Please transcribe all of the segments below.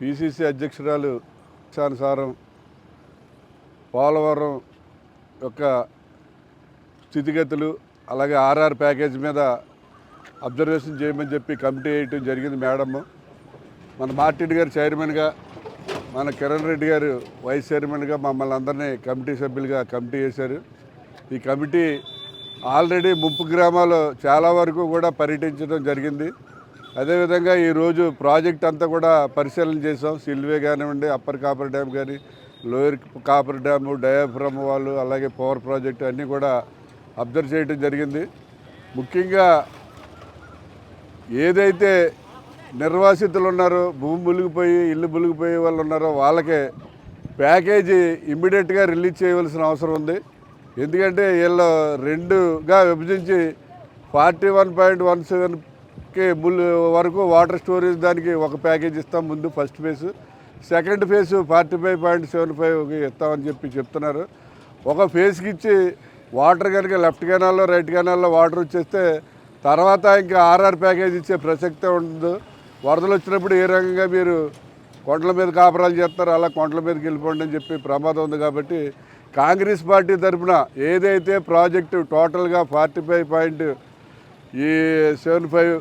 PCC అధ్యక్షురాలు ఇష్టానుసారం పోలవరం యొక్క స్థితిగతులు అలాగే ఆర్ఆర్ ప్యాకేజ్ మీద అబ్జర్వేషన్ చేయమని చెప్పి కమిటీ వేయటం జరిగింది మేడమ్. మన మార్టిన్ గారు చైర్మన్గా మన కిరణ్ రెడ్డి గారు వైస్ చైర్మన్గా మమ్మల్ని అందరినీ కమిటీ సభ్యులుగా కమిటీ చేశారు ఈ కమిటీ ఆల్రెడీ ముప్పు గ్రామాలు చాలా వరకు కూడా పర్యటించడం జరిగింది. అదేవిధంగా ఈరోజు ప్రాజెక్ట్ అంతా కూడా పరిశీలన చేసాం సిల్వే కానివ్వండి అప్పర్ కాపర్ డ్యామ్ కానీ లోయర్ కాపర్ డ్యాము డయాఫ్రమ్ వాళ్ళు అలాగే పవర్ ప్రాజెక్టు అన్నీ కూడా అబ్జర్వ్ చేయడం జరిగింది. ముఖ్యంగా ఏదైతే నిర్వాసితులు ఉన్నారో భూమి మునిగిపోయి ఇల్లు మునిగిపోయే వాళ్ళు ఉన్నారో వాళ్ళకే ప్యాకేజీ ఇమ్మీడియట్గా రిలీజ్ చేయవలసిన అవసరం ఉంది. ఎందుకంటే వీళ్ళు రెండుగా విభజించి forty one point one seven mul వరకు వాటర్ స్టోరేజ్ దానికి ఒక ప్యాకేజ్ ఇస్తాం ముందు first phase. Second phase forty five point seven ఫైవ్కి ఇస్తామని చెప్పి చెప్తున్నారు. ఒక ఫేజ్కి ఇచ్చి వాటర్ కనుక లెఫ్ట్ కెనాల్లో రైట్ కెనాల్లో వాటర్ వచ్చేస్తే తర్వాత ఇంకా ఆర్ఆర్ ప్యాకేజ్ ఇచ్చే ప్రసక్తే ఉండదు. వరదలు వచ్చినప్పుడు ఏ రకంగా మీరు కొండల మీద కాపురాలు చేస్తారు అలా కొండల మీదకి వెళ్ళిపోండి అని చెప్పి ప్రమాదం ఉంది కాబట్టి కాంగ్రెస్ పార్టీ తరఫున ఏదైతే ప్రాజెక్టు టోటల్గా ఫార్టీ ఫైవ్ పాయింట్ ఈ సెవెన్ ఫైవ్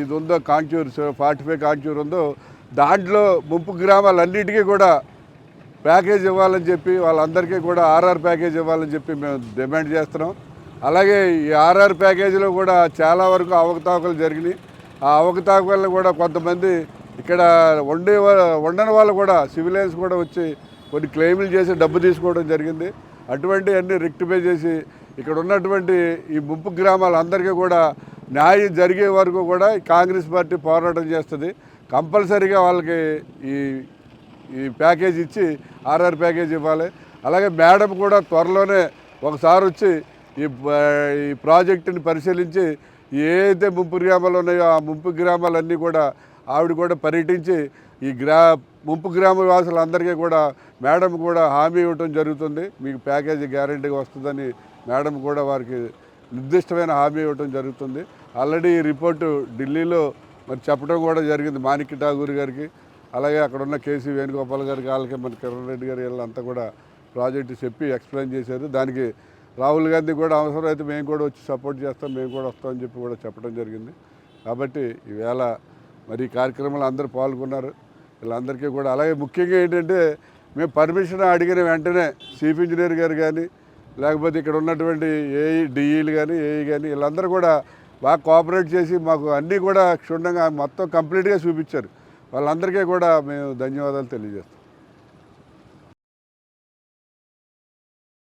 ఇది ఉందో కాంచూర్ ఫార్టీ ఫైవ్ కాంచూర్ ఉందో దాంట్లో ముప్పు గ్రామాలన్నిటికీ కూడా ప్యాకేజ్ ఇవ్వాలని చెప్పి వాళ్ళందరికీ కూడా ఆర్ఆర్ ప్యాకేజ్ ఇవ్వాలని చెప్పి మేము డిమాండ్ చేస్తున్నాం. అలాగే ఈ ఆర్ఆర్ ప్యాకేజీలో కూడా చాలా వరకు అవకతవకలు జరిగినాయి. ఆ అవకతవకలను కూడా కొంతమంది ఇక్కడ వండే వా- వండని వాళ్ళు కూడా సివిలియన్స్ కూడా వచ్చి కొన్ని క్లెయిములు చేసి డబ్బు తీసుకోవడం జరిగింది. అటువంటి అన్ని రెక్టిఫై చేసి ఇక్కడ ఉన్నటువంటి ఈ ముప్పు గ్రామాలందరికీ కూడా న్యాయం జరిగే వరకు కూడా కాంగ్రెస్ పార్టీ పోరాటం చేస్తుంది. కంపల్సరీగా వాళ్ళకి ఈ ఈ ప్యాకేజ్ ఇచ్చి ఆర్ఆర్ ప్యాకేజ్ ఇవ్వాలి. అలాగే మేడం కూడా త్వరలోనే ఒకసారి వచ్చి ఈ ఈ ప్రాజెక్టుని పరిశీలించి ఏదైతే ముంపు గ్రామాలు ఉన్నాయో ఆ ముంపు గ్రామాలన్నీ కూడా ఆవిడ కూడా పర్యటించి ఈ గ్రా ముంపు గ్రామ వాసులందరికీ కూడా మేడం కూడా హామీ ఇవ్వటం జరుగుతుంది. మీకు ప్యాకేజీ గ్యారంటీగా వస్తుందని మేడం కూడా వారికి నిర్దిష్టమైన హామీ ఇవ్వటం జరుగుతుంది. ఆల్రెడీ ఈ రిపోర్టు ఢిల్లీలో మరి చెప్పడం కూడా జరిగింది. మాణిక్య ఠాగూర్ గారికి అలాగే అక్కడ ఉన్న కేసీ వేణుగోపాల్ గారికి వాళ్ళకి మన కిరణ్ రెడ్డి గారు వీళ్ళంతా కూడా ప్రాజెక్టు చెప్పి ఎక్స్ప్లెయిన్ చేశారు. దానికి రాహుల్ గాంధీ కూడా అవసరమైతే మేము కూడా వచ్చి సపోర్ట్ చేస్తాం మేము కూడా వస్తామని చెప్పి కూడా చెప్పడం జరిగింది. కాబట్టి ఈవేళ మరి ఈ కార్యక్రమంలో అందరూ పాల్గొన్నారు. వీళ్ళందరికీ కూడా అలాగే ముఖ్యంగా ఏంటంటే మేము పర్మిషన్ అడిగిన వెంటనే చీఫ్ ఇంజనీర్ గారు కానీ లేకపోతే ఇక్కడ ఉన్నటువంటి ఏఈ డిఈలు కానీ ఏఈ కానీ వీళ్ళందరూ కూడా బాగా కోఆపరేట్ చేసి మాకు అన్నీ కూడా క్షుణ్ణంగా మొత్తం కంప్లీట్గా చూపించారు. వాళ్ళందరికీ కూడా మేము ధన్యవాదాలు తెలియజేస్తాం.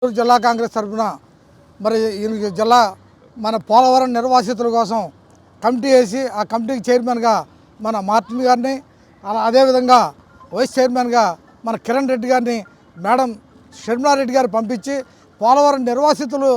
జిల్లా కాంగ్రెస్ తరఫున మరి ఈ జిల్లా మన పోలవరం నిర్వాసితుల కోసం కమిటీ వేసి ఆ కమిటీకి చైర్మన్గా మన మార్టిన్ గారిని అలా అదేవిధంగా వైస్ చైర్మన్గా మన కిరణ్ రెడ్డి గారిని మేడం షర్మిలారెడ్డి గారు పంపించి పోలవరం నిర్వాసితులు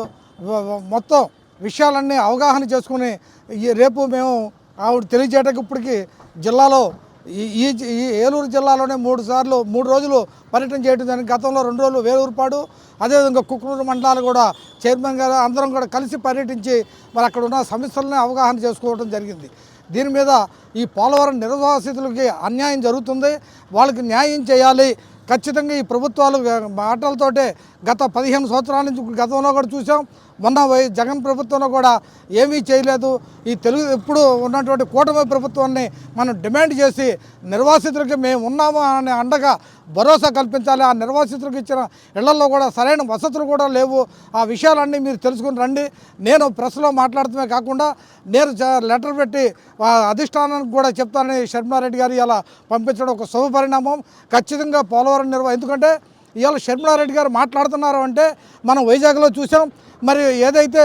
మొత్తం విషయాలన్నీ అవగాహన చేసుకుని ఈ రేపు మేము ఆవిడ తెలియజేయడానికి ఇప్పటికీ జిల్లాలో ఈ ఈ జి- ఈ ఏలూరు జిల్లాలోనే మూడు సార్లు మూడు రోజులు పర్యటన చేయడం జరిగింది. గతంలో రెండు రోజులు వేలూరుపాడు అదేవిధంగా కుక్నూరు మండలాలు కూడా చైర్మన్ గారు అందరం కూడా కలిసి పర్యటించి మరి అక్కడ ఉన్న సమస్యలని అవగాహన చేసుకోవడం జరిగింది. దీని మీద ఈ పోలవరం నిర్వాసితులకి అన్యాయం జరుగుతుంది. వాళ్ళకి న్యాయం చేయాలి. ఖచ్చితంగా ఈ ప్రభుత్వాలు మాటలతోటే గత పదిహేను సంవత్సరాల నుంచి గతంలో కూడా చూసాం. మొన్న వై- జగన్ ప్రభుత్వంలో కూడా ఏమీ చేయలేదు. ఈ తెలుగు ఇప్పుడు ఉన్నటువంటి కూటమి ప్రభుత్వాన్ని మనం డిమాండ్ చేసి నిర్వాసితులకి మేము ఉన్నాము అనే అండగా భరోసా కల్పించాలి. ఆ నిర్వాసితులకు ఇచ్చిన ఇళ్ళలో కూడా సరైన వసతులు కూడా లేవు. ఆ విషయాలన్నీ మీరు తెలుసుకుని రండి. నేను ప్రెస్లో మాట్లాడటమే కాకుండా నేను లెటర్ పెట్టి ఆ అధిష్టానానికి కూడా చెప్తానని షర్మారెడ్డి గారు ఇలా పంపించడం ఒక శుభ పరిణామం ఖచ్చితంగా పోలవరం నిర్వహణ ఎందుకంటే ఇవాళ షర్మిలారెడ్డి గారు మాట్లాడుతున్నారు అంటే మనం వైజాగ్లో చూసాం. మరి ఏదైతే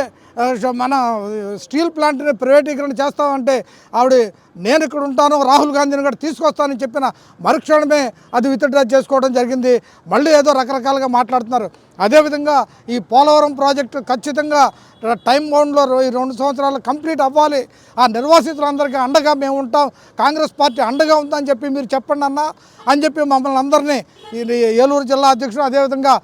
మన స్టీల్ ప్లాంట్ని ప్రైవేటీకరణ చేస్తామంటే ఆవిడ నేను ఇక్కడ ఉంటాను రాహుల్ గాంధీని కూడా తీసుకొస్తానని చెప్పిన మరుక్షణమే అది విత్డ్రా చేసుకోవడం జరిగింది. మళ్ళీ ఏదో రకరకాలుగా మాట్లాడుతున్నారు. అదేవిధంగా ఈ పోలవరం ప్రాజెక్టు ఖచ్చితంగా టైం బౌండ్లో ఈ రెండు సంవత్సరాలు కంప్లీట్ అవ్వాలి. ఆ నిర్వాసితులందరికీ అండగా మేము ఉంటాం. కాంగ్రెస్ పార్టీ అండగా ఉందని చెప్పి మీరు చెప్పండి అన్న. అని చెప్పి మమ్మల్ని అందరినీ ఏలూరు జిల్లా అధ్యక్షుడు అదేవిధంగా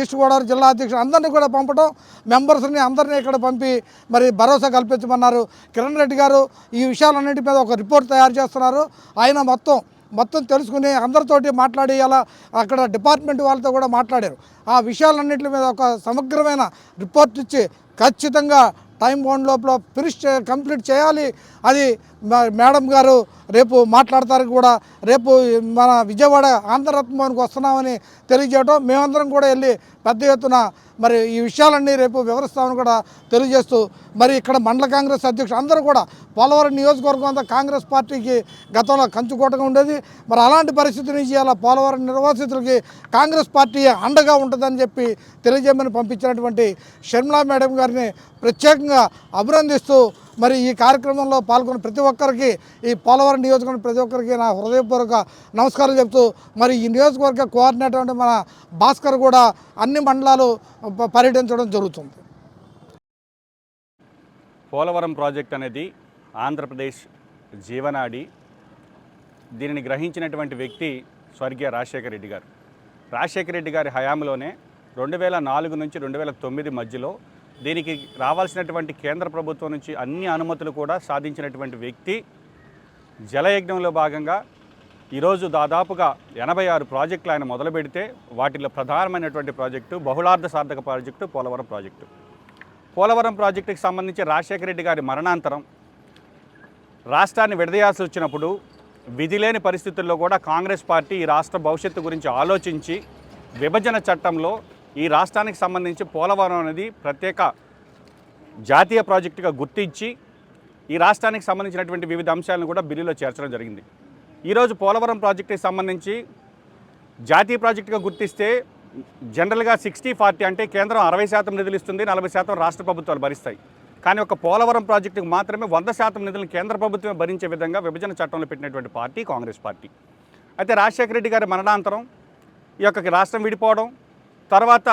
ఈస్ట్ గోదావరి జిల్లా అధ్యక్షుడు అందరినీ కూడా పంపడం మెంబర్స్ని అందరినీ ఇక్కడ పంపి మరి భరోసా కల్పించమన్నారు. కిరణ్ రెడ్డి గారు ఈ విషయాలన్నింటి మీద ఒక రిపోర్ట్ తయారు చేస్తున్నారు. ఆయన మొత్తం మొత్తం తెలుసుకుని అందరితోటి మాట్లాడి అలా అక్కడ డిపార్ట్మెంట్ వాళ్ళతో కూడా మాట్లాడారు. ఆ విషయాలన్నింటి మీద ఒక సమగ్రమైన రిపోర్ట్ ఇచ్చి ఖచ్చితంగా టైం బౌండ్ లోపల ఫినిష్ కంప్లీట్ చేయాలి. అది మేడం గారు రేపు మాట్లాడతారు కూడా. రేపు మన విజయవాడ ఆంధ్రరత్నానికి వస్తున్నామని తెలియజేయడం మేమందరం కూడా వెళ్ళి పెద్ద ఎత్తున మరి ఈ విషయాలన్నీ రేపు వివరిస్తామని కూడా తెలియజేస్తూ మరి ఇక్కడ మండల కాంగ్రెస్ అధ్యక్షులు అందరూ కూడా పోలవరం నియోజకవర్గం అంతా కాంగ్రెస్ పార్టీకి గతంలో కంచుకోటగా ఉండేది. మరి అలాంటి పరిస్థితి నుంచి అలా పోలవరం నిర్వాసితులకి కాంగ్రెస్ పార్టీ అండగా ఉంటుందని చెప్పి తెలియజేయమని పంపించినటువంటి షర్మిలా మేడం గారిని ప్రత్యేకంగా అభినందిస్తూ మరి ఈ కార్యక్రమంలో పాల్గొన్న ప్రతి ఒక్కరికి ఈ పోలవరం నియోజకవర్గం ప్రతి ఒక్కరికి నా హృదయపూర్వక నమస్కారం చెప్తూ మరి ఈ నియోజకవర్గ కోఆర్డినేటర్ అంటే మన భాస్కర్ కూడా అన్ని మండలాలు ప- పర్యటించడం జరుగుతుంది. పోలవరం ప్రాజెక్ట్ అనేది ఆంధ్రప్రదేశ్ జీవనాడి దీనిని గ్రహించినటువంటి వ్యక్తి స్వర్గీయ రాజశేఖర రెడ్డి గారు. రాజశేఖర రెడ్డి గారి హయాంలోనే రెండు వేల నాలుగు నుంచి రెండు వేల తొమ్మిది మధ్యలో దీనికి రావాల్సినటువంటి కేంద్ర ప్రభుత్వం నుంచి అన్ని అనుమతులు కూడా సాధించినటువంటి వ్యక్తి. జలయజ్ఞంలో భాగంగా ఈరోజు దాదాపుగా ఎనభై ఆరు ప్రాజెక్టులు ఆయన మొదలు పెడితే వాటిలో ప్రధానమైనటువంటి ప్రాజెక్టు బహుళార్థ సార్థక ప్రాజెక్టు పోలవరం ప్రాజెక్టు. పోలవరం ప్రాజెక్టుకి సంబంధించి రాజశేఖర రెడ్డి గారి మరణాంతరం రాష్ట్రాన్ని విడదీయాల్సి వచ్చినప్పుడు విధి లేని పరిస్థితుల్లో కూడా కాంగ్రెస్ పార్టీ ఈ రాష్ట్ర భవిష్యత్తు గురించి ఆలోచించి విభజన చట్టంలో ఈ రాష్ట్రానికి సంబంధించి పోలవరం అనేది ప్రత్యేక జాతీయ ప్రాజెక్టుగా గుర్తించి ఈ రాష్ట్రానికి సంబంధించినటువంటి వివిధ అంశాలను కూడా బిల్లులో చేర్చడం జరిగింది. ఈరోజు పోలవరం ప్రాజెక్టుకి సంబంధించి జాతీయ ప్రాజెక్టుగా గుర్తిస్తే జనరల్గా సిక్స్టీ ఫార్టీ అంటే కేంద్రం అరవై శాతం నిధులు ఇస్తుంది నలభై శాతం రాష్ట్ర ప్రభుత్వాలు భరిస్తాయి. కానీ ఒక పోలవరం ప్రాజెక్టుకు మాత్రమే వంద శాతం నిధులను కేంద్ర ప్రభుత్వమే భరించే విధంగా విభజన చట్టంలో పెట్టినటువంటి పార్టీ కాంగ్రెస్ పార్టీ. అయితే రాజశేఖర రెడ్డి గారి మరణాంతరం ఈ యొక్క రాష్ట్రం విడిపోవడం తర్వాత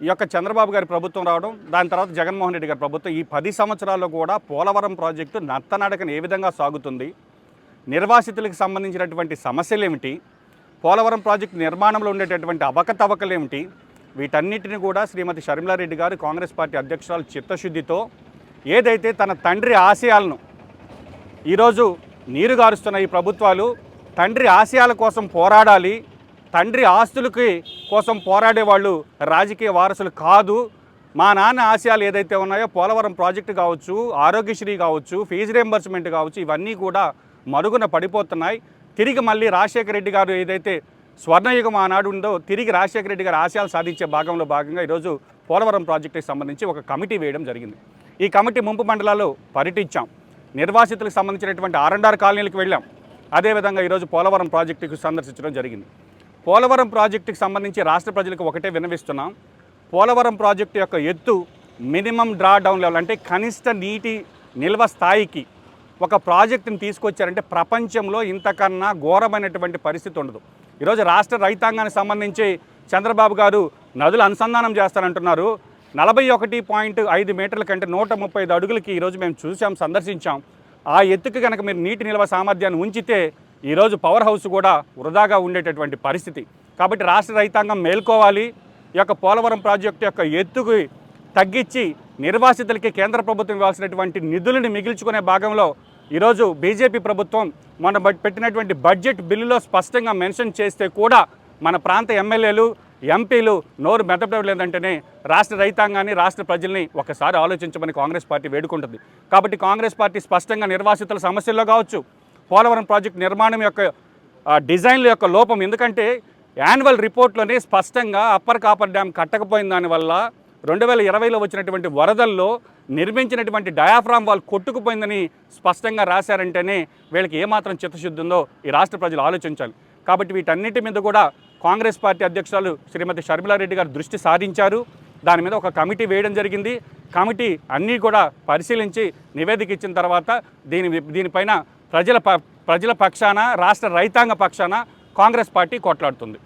ఈ యొక్క చంద్రబాబు గారి ప్రభుత్వం రావడం దాని తర్వాత జగన్మోహన్ రెడ్డి గారి ప్రభుత్వం ఈ పది సంవత్సరాల్లో కూడా పోలవరం ప్రాజెక్టు నత్తనడకన ఏ విధంగా సాగుతుంది నిర్వాసితులకు సంబంధించినటువంటి సమస్యలు ఏమిటి పోలవరం ప్రాజెక్టు నిర్మాణంలో ఉండేటటువంటి అవకతవకలు ఏమిటి వీటన్నిటిని కూడా శ్రీమతి షర్మిలారెడ్డి గారు కాంగ్రెస్ పార్టీ అధ్యక్షురాలు చిత్తశుద్ధితో ఏదైతే తన తండ్రి ఆశయాలను ఈరోజు నీరు గారుస్తున్న ఈ ప్రభుత్వాలు తండ్రి ఆశయాల కోసం పోరాడాలి తండ్రి ఆస్తులకి కోసం పోరాడే వాళ్ళు రాజకీయ వారసులు కాదు. మా నాన్న ఆశయాలు ఏదైతే ఉన్నాయో పోలవరం ప్రాజెక్టు కావచ్చు ఆరోగ్యశ్రీ కావచ్చు ఫీజు రియంబర్స్మెంట్ కావచ్చు ఇవన్నీ కూడా మరుగున పడిపోతున్నాయి. తిరిగి మళ్ళీ రాజశేఖర రెడ్డి గారు ఏదైతే స్వర్ణయుగం ఆనాడు ఉందో తిరిగి రాజశేఖర రెడ్డి గారు ఆశయాలు సాధించే భాగంలో భాగంగా ఈరోజు పోలవరం ప్రాజెక్టుకి సంబంధించి ఒక కమిటీ వేయడం జరిగింది. ఈ కమిటీ ముంపు మండలాల్లో పర్యటించాం. నిర్వాసితులకు సంబంధించినటువంటి ఆర్ఎండ్ఆర్ కాలనీలకు వెళ్ళాం. అదేవిధంగా ఈరోజు పోలవరం ప్రాజెక్టుకు సందర్శించడం జరిగింది. పోలవరం ప్రాజెక్టుకి సంబంధించి రాష్ట్ర ప్రజలకు ఒకటే వినవిస్తున్నాం పోలవరం ప్రాజెక్టు యొక్క ఎత్తు మినిమం డ్రా డౌన్ లెవెల్ అంటే కనిష్ట నీటి నిల్వ స్థాయికి ఒక ప్రాజెక్టుని తీసుకొచ్చారంటే ప్రపంచంలో ఇంతకన్నా ఘోరమైనటువంటి పరిస్థితి ఉండదు. ఈరోజు రాష్ట్ర రైతాంగానికి సంబంధించి చంద్రబాబు గారు నదులు అనుసంధానం చేస్తారంటున్నారు. నలభై ఒకటి పాయింట్ ఐదు మీటర్ల కంటే నూట ముప్పై ఐదు అడుగులకి ఈరోజు మేము చూసాం సందర్శించాం. ఆ ఎత్తుకి కనుక మీరు నీటి నిల్వ సామర్థ్యాన్ని ఉంచితే ఈరోజు పవర్ హౌస్ కూడా వృధాగా ఉండేటటువంటి పరిస్థితి. కాబట్టి రాష్ట్ర రైతాంగం మేల్కోవాలి. ఈ యొక్క పోలవరం ప్రాజెక్టు యొక్క ఎత్తుకి తగ్గించి నిర్వాసితులకి కేంద్ర ప్రభుత్వం ఇవ్వాల్సినటువంటి నిధులను మిగిల్చుకునే భాగంలో ఈరోజు బీజేపీ ప్రభుత్వం మన పెట్టినటువంటి బడ్జెట్ బిల్లులో స్పష్టంగా మెన్షన్ చేస్తే కూడా మన ప్రాంత ఎమ్మెల్యేలు ఎంపీలు నోరు మెదపడం లేదంటేనే రాష్ట్ర రైతాంగాన్ని రాష్ట్ర ప్రజల్ని ఒకసారి ఆలోచించమని కాంగ్రెస్ పార్టీ వేడుకుంటుంది. కాబట్టి కాంగ్రెస్ పార్టీ స్పష్టంగా నిర్వాసితుల సమస్యల్లో కావచ్చు. పోలవరం ప్రాజెక్టు నిర్మాణం యొక్క డిజైన్ల యొక్క లోపం. ఎందుకంటే యాన్యువల్ రిపోర్ట్లోనే స్పష్టంగా అప్పర్ కాపర్ డ్యామ్ కట్టకపోయిన దానివల్ల రెండు వేల ఇరవైలో వచ్చినటువంటి వరదల్లో నిర్మించినటువంటి డయాఫ్రామ్ వాళ్ళు కొట్టుకుపోయిందని స్పష్టంగా రాశారంటేనే వీళ్ళకి ఏమాత్రం చిత్తశుద్ధి ఉందో ఈ రాష్ట్ర ప్రజలు ఆలోచించాలి. కాబట్టి వీటన్నిటి మీద కూడా కాంగ్రెస్ పార్టీ అధ్యక్షురాలు శ్రీమతి షర్మిలారెడ్డి గారు దృష్టి సారించారు. దాని మీద ఒక కమిటీ వేయడం జరిగింది. కమిటీ అన్నీ కూడా పరిశీలించి నివేదిక ఇచ్చిన తర్వాత దీని దీనిపైన ప్రజల ప ప్రజల పక్షాన రాష్ట్ర రైతాంగ పక్షాన కాంగ్రెస్ పార్టీ కొట్లాడుతుంది.